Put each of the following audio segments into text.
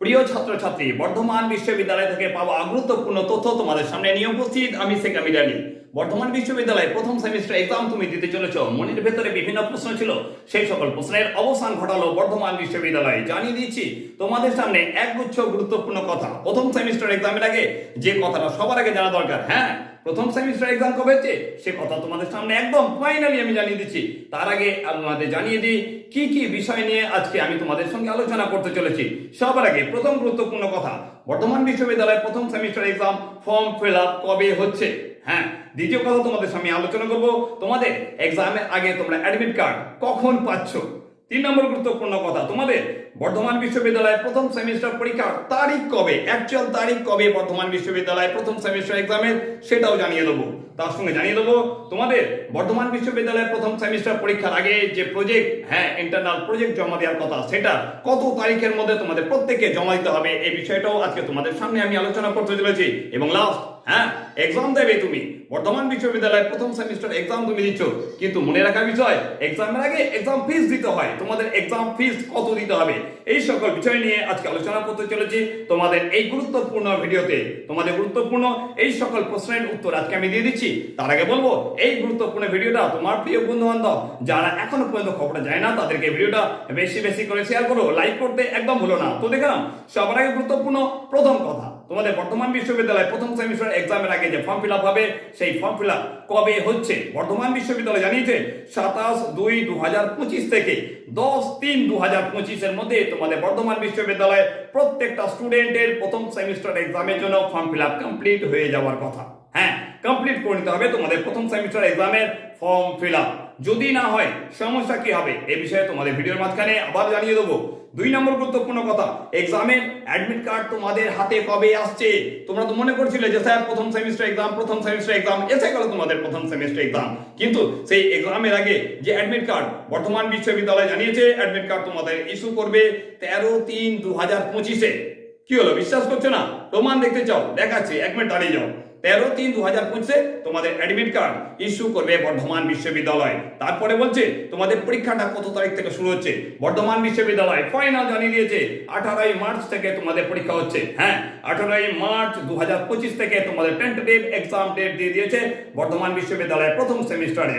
প্রিয় ছাত্রছাত্রী, বর্ধমান বিশ্ববিদ্যালয় থেকে পাওয়া গুরুত্বপূর্ণ তথ্য তোমাদের সামনে নিয়ে উপস্থিত আমি শেখ আমি জানি বর্ধমান বিশ্ববিদ্যালয়ে প্রথম সেমিস্টার এক্সাম তুমি দিতে চলেছ। মনের ভেতরে বিভিন্ন প্রশ্ন ছিল, সেই সকল প্রশ্নের অবসান ঘটালো বর্ধমান বিশ্ববিদ্যালয়। জানিয়ে দিচ্ছি, তোমাদের সামনে একগুচ্ছ গুরুত্বপূর্ণ কথা। প্রথম সেমিস্টার এক্সামের আগে যে কথাটা সবার আগে জানা দরকার হ্যাঁ? প্রথম সেমিস্টার এক্সাম কবে হচ্ছে? সে কথা তোমাদের সামনে একদম ফাইনালি আমি জানিয়ে দিচ্ছি। তার আগে আমাদের জানিয়ে দিই, কি কি বিষয় নিয়ে আজকে আমি তোমাদের সঙ্গে আলোচনা করতে চলেছি। সবার আগে প্রথম গুরুত্বপূর্ণ কথা বর্তমান বিশ্ববিদ্যালয়ের প্রথম semester exam form fill up কবে হচ্ছে? হ্যাঁ দ্বিতীয় কথা তোমাদের সামনে আলোচনা করব, তোমাদের এক্সামের আগে তোমরা অ্যাডমিট কার্ড কখন পাচ্ছ? তিন নম্বর গুরুত্বপূর্ণ কথা, তোমাদের বর্ধমান বিশ্ববিদ্যালয়ের প্রথম সেমিস্টার পরীক্ষার তারিখ কবে? অ্যাকচুয়াল তারিখ কবে বর্ধমান বিশ্ববিদ্যালয়ের প্রথম সেমিস্টার এক্সামের সেটাও জানিয়ে দেবো। তার সঙ্গে জানিয়ে দেবো, তোমাদের বর্ধমান বিশ্ববিদ্যালয়ের প্রথম সেমিস্টার পরীক্ষার আগে যে প্রজেক্ট হ্যাঁ ইন্টারনাল প্রজেক্ট জমা দেওয়ার কথা, সেটা কত তারিখের মধ্যে তোমাদের প্রত্যেককে জমা দিতে হবে, এই বিষয়টাও আজকে তোমাদের সামনে আমি আলোচনা করতে চলেছি। এবং লাস্ট হ্যাঁ এক্সাম দেবে তুমি। বর্ধমান বিশ্ববিদ্যালয়ের প্রথম সেমিস্টার এক্সাম তুমি দিচ্ছ। কিন্তু মনে রাখা বিষয় এক্সামের আগে এক্সাম ফিস দিতে হয়। তোমাদের এক্সাম ফিস কত দিতে হবে? এই সকল বিষয় নিয়ে আজকে আলোচনা করতে চলেছি তোমাদের এই গুরুত্বপূর্ণ ভিডিওতে। তোমাদের গুরুত্বপূর্ণ এই সকল প্রশ্নের উত্তর আজকে আমি দিয়ে দিচ্ছি। তার আগে বলব, এই গুরুত্বপূর্ণ ভিডিওটা তোমার প্রিয় বন্ধু বান্ধব যারা এখনও পর্যন্ত খবরটা যায় না, তাদেরকে ভিডিওটা বেশি বেশি করে শেয়ার করো লাইক করতে একদম ভুলো না। তো দেখলাম, সবার আগে গুরুত্বপূর্ণ প্রথম কথা। তোমাদের বর্তমান বিশ্ববিদ্যালয় প্রথম সেমিস্টার এক্সামের আগে যে ফর্ম ফিল আপ হবে, সেই ফর্ম ফিল আপ কবে হচ্ছে? বর্তমান বিশ্ববিদ্যালয় জানিয়েছে সাতাশ দুই দু হাজার পঁচিশ থেকে দশ তিন দু হাজার পঁচিশের মধ্যে তোমাদের বর্ধমান বিশ্ববিদ্যালয়ের প্রত্যেকটা স্টুডেন্টের প্রথম সেমিস্টার এক্সামের জন্য ফর্ম ফিল আপ কমপ্লিট হয়ে যাওয়ার কথা। হ্যাঁ কমপ্লিট করে নিতে হবে তোমাদের প্রথম সেমিস্টার এক্সামের ফর্ম ফিল আপ যদি না হয়, সমস্যা কি হবে? এই বিষয়ে তোমাদের ভিডিওর মাঝখানে আবার জানিয়ে দেবো। দুই নম্বর গুরুত্বপূর্ণ কথা এক্সামের অ্যাডমিট কার্ড তোমাদের হাতে কবে আসছে? তোমরা তো মনে করছিলে যে, স্যার, প্রথম সেমিস্টার এক্সাম প্রথম সেমিস্টার এক্সাম এসে গেল তোমাদের প্রথম সেমিস্টার এক্সাম কিন্তু সেই এক্সামের আগে যে অ্যাডমিট কার্ড বর্তমান বিশ্ববিদ্যালয় জানিয়েছে অ্যাডমিট কার্ড তোমাদের ইস্যু করবে তেরো তিন দু হাজার পঁচিশে। কি হলো, বিশ্বাস করছ না? প্রমাণ দেখতে চাও, দেখাচ্ছি, এক মিনিট দাঁড়িয়ে যাও। তেরো তিন দু হাজার পঁচিশে তোমাদের অ্যাডমিট কার্ড ইস্যু করবে বর্ধমান বিশ্ববিদ্যালয়। তারপরে বলছে, তোমাদের পরীক্ষাটা কত তারিখ থেকে শুরু হচ্ছে? বর্ধমান বিশ্ববিদ্যালয় ফাইনাল জানিয়ে দিয়েছে, আঠারোই মার্চ থেকে তোমাদের পরীক্ষা হচ্ছে। হ্যাঁ আঠারোই মার্চ দু হাজার পঁচিশ থেকে তোমাদের টেন্টেটিভ এক্সাম ডেট দিয়ে দিয়েছে বর্ধমান বিশ্ববিদ্যালয়ের প্রথম সেমিস্টারে।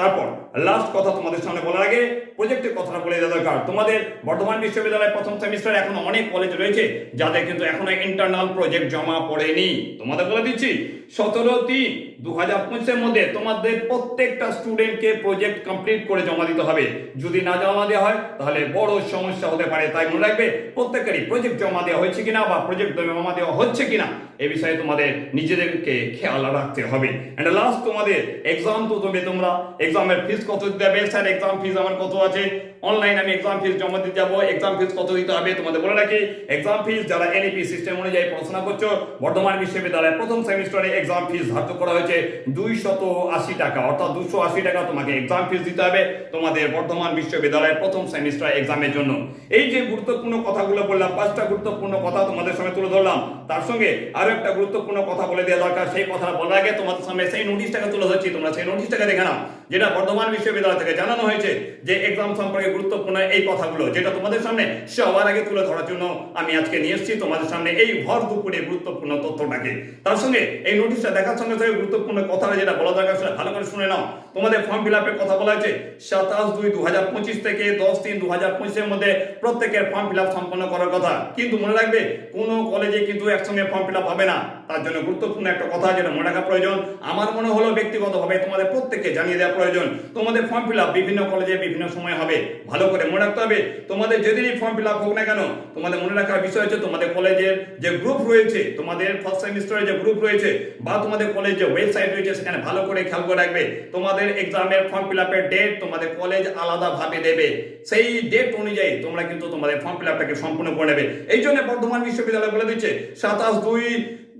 তারপর লাস্ট কথা তোমাদের সামনে বলার আগে প্রজেক্টের কথাটা বলে দেওয়া দরকার। তোমাদের বর্ধমান বিশ্ববিদ্যালয়ের প্রথম সেমিস্টার এখন অনেক কলেজ রয়েছে, যাদের কিন্তু এখনও ইন্টারনাল প্রজেক্ট জমা পড়েনি। তোমাদের বলে দিচ্ছি সতেরো তিন দু হাজার পঁচিশের মধ্যে তোমাদের প্রত্যেকটা স্টুডেন্টকে প্রজেক্ট কমপ্লিট করে জমা দিতে হবে। যদি না জমা দেওয়া হয়, তাহলে বড় সমস্যা হতে পারে। তাই মনে রাখবে, প্রত্যেকেরই প্রজেক্ট জমা দেওয়া হয়েছে কিনা বা প্রজেক্ট জমা দেওয়া হচ্ছে কিনা, এ বিষয়ে তোমাদের নিজেদেরকে খেয়াল রাখতে হবে। অ্যান্ড লাস্ট তোমাদের এক্সাম তো তুমি তোমরা এক্সামের ফিস কত দিতে হবে? স্যার এক্সাম ফিস আমার কত আছে? অনলাইন আমি এক্সাম ফিস জমা দিতে যাব। এক্সাম ফিস কত দিতে হবে তোমাদের বলে রাখি। এক্সাম ফিস যারা এনইপি সিস্টেম অনুযায়ী পড়াশোনা করছ, বর্ধমান বিশ্ববিদ্যালয়ের প্রথম সেমিস্টারে এক্সাম ফিস ধার্য করা হয়েছে দুই শত আশি টাকা। অর্থাৎ দুশো আশি টাকা তোমাকে এক্সাম ফিস দিতে হবে তোমাদের বর্ধমান বিশ্ববিদ্যালয়ের প্রথম সেমিস্টার এক্সামের জন্য। এই যে গুরুত্বপূর্ণ কথাগুলো বললাম, পাঁচটা গুরুত্বপূর্ণ কথা তোমাদের সামনে তুলে ধরলাম। তার সঙ্গে আরও একটা গুরুত্বপূর্ণ কথা বলে দেওয়া দরকার, সেই কথাটা বলার আগে তোমাদের সামনে সেই নোটিশটাকে তুলে ধরছি, তোমরা সেই নোটিশটাকে দেখে নাও। যেটা বর্ধমান বিশ্ববিদ্যালয় থেকে জানানো হয়েছে যে এক্সাম সম্পর্কে গুরুত্বপূর্ণ এই কথাগুলো, যেটা তোমাদের সামনে সবার আগে তুলে ধরার জন্য আমি আজকে নিয়ে এসেছি। তোমাদের সামনে এই ভর দুপুরে গুরুত্বপূর্ণ তথ্যটাকে। তার সঙ্গে এই নোটিশটা দেখার সঙ্গে সঙ্গে গুরুত্বপূর্ণ কথাটা যেটা বলা দরকার সেটা ভালো করে শুনে নাও। তোমাদের ফর্ম ফিল আপের কথা বলা হয়েছে, সাতাশ দুই দু হাজার পঁচিশ থেকে দশ তিন দু হাজার পঁচিশের মধ্যে প্রত্যেকের ফর্ম ফিল আপ সম্পন্ন করার কথা। কিন্তু মনে রাখবে, কোনো কলেজে কিন্তু একসঙ্গে ফর্ম ফিল আপ হবে না। তার জন্য গুরুত্বপূর্ণ একটা কথা যেটা মনে রাখা প্রয়োজন। আমার মনে হলো ব্যক্তিগতভাবে তোমাদের প্রত্যেককে জানিয়ে দেওয়া প্রয়োজন। তোমাদের ফর্ম ফিল আপ বিভিন্ন কলেজে বিভিন্ন সময় হবে। ভালো করে মনে রাখতে হবে। তোমাদের যেদিনই ফর্ম ফিল আপ হোক না কেন, তোমাদের মনে রাখার বিষয় হচ্ছে তোমাদের কলেজের যে গ্রুপ রয়েছে, তোমাদের ফার্স্ট সেমিস্টারে যে গ্রুপ রয়েছে বা তোমাদের কলেজ যে ওয়েবসাইট রয়েছে, সেখানে ভালো করে খেয়াল করে রাখবে। তোমাদের এক্সামের ফর্ম ফিল আপের ডেট তোমাদের কলেজ আলাদাভাবে দেবে। সেই ডেট অনুযায়ী তোমরা কিন্তু তোমাদের ফর্ম ফিল আপটাকে সম্পূর্ণ করে নেবে। এই জন্য বর্ধমান বিশ্ববিদ্যালয় বলে দিচ্ছে, সাতাশ দুই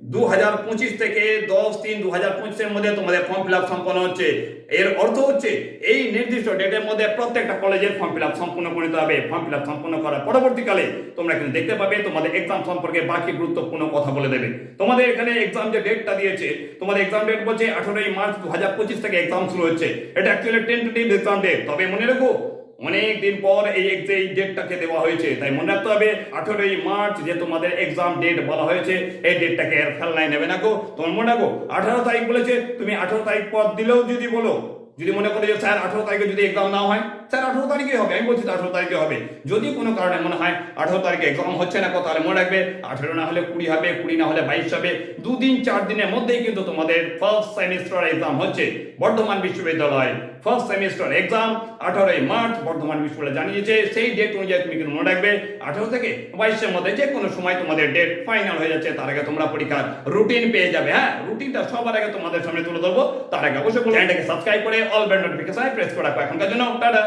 দু হাজার পঁচিশ থেকে দশ তিন দু হাজার পঁচিশের মধ্যে তোমাদের ফর্ম ফিল আপ সম্পন্ন হচ্ছে। এর অর্থ হচ্ছে, এই নির্দিষ্ট ডেটের মধ্যে প্রত্যেকটা কলেজের ফর্ম ফিল আপ সম্পূর্ণ করে হবে। ফর্ম ফিল আপ সম্পূর্ণ করার পরবর্তীকালে তোমরা কিন্তু দেখতে পাবে, তোমাদের এক্সাম সম্পর্কে বাকি গুরুত্বপূর্ণ কথা বলে দেবে। তোমাদের এখানে এক্সাম যে ডেটটা দিয়েছে, তোমাদের এক্সাম ডেট বলছে আঠারোই মার্চ দু হাজার পঁচিশ থেকে এক্সাম শুরু হচ্ছে। এটা অ্যাকচুয়ালি টেন্টেটিভ এক্সাম ডেট তবে মনে রেখো অনেক দিন পর এই এই ডেটটাকে দেওয়া হয়েছে। তাই মনে রাখতে হবে, আঠেরোই মার্চ যে তোমাদের এক্সাম ডেট বলা হয়েছে, এই ডেটটাকে আর ফেলনায় নেবে না গো। তোমার মনে রাখো, আঠারো তারিখ বলেছে, তুমি আঠারো তারিখ পর দিলেও যদি বলো যদি মনে করে যে স্যার আঠারো তারিখে যদি এক্সাম না হয়, স্যার আঠারো তারিখে হবে, আমি বলছি আঠারো তারিখে হবে। যদি কোনো কারণে মনে হয় আঠারো তারিখে এক্সাম হচ্ছে না কো তাহলে মনে রাখবে, আঠারো না হলে কুড়ি হবে, কুড়ি না হলে বাইশ হবে। দুদিন, চার দিনের মধ্যেই কিন্তু তোমাদের ফার্স্ট সেমিস্টার এক্সাম হচ্ছে। বর্ধমান বিশ্ববিদ্যালয় ফার্স্ট সেমিস্টার এক্সাম আঠারোই মার্চ বর্ধমান বিশ্ববিদ্যালয় জানিয়েছে। সেই ডেট অনুযায়ী তুমি কিন্তু মনে রাখবে, আঠারো থেকে বাইশের মধ্যে যে কোনো সময় তোমাদের ডেট ফাইনাল হয়ে যাচ্ছে, তার আগে তোমরা পরীক্ষার রুটিন পেয়ে যাবে। হ্যাঁ রুটিনটা সবার আগে তোমাদের সামনে তুলে ধরবো, তার আগে অবশ্যই চ্যানেলটাকে সাবস্ক্রাইব করে অল বেল নোটিফিকেশন প্রেস করে রাখো এখনকার জন্য টাটা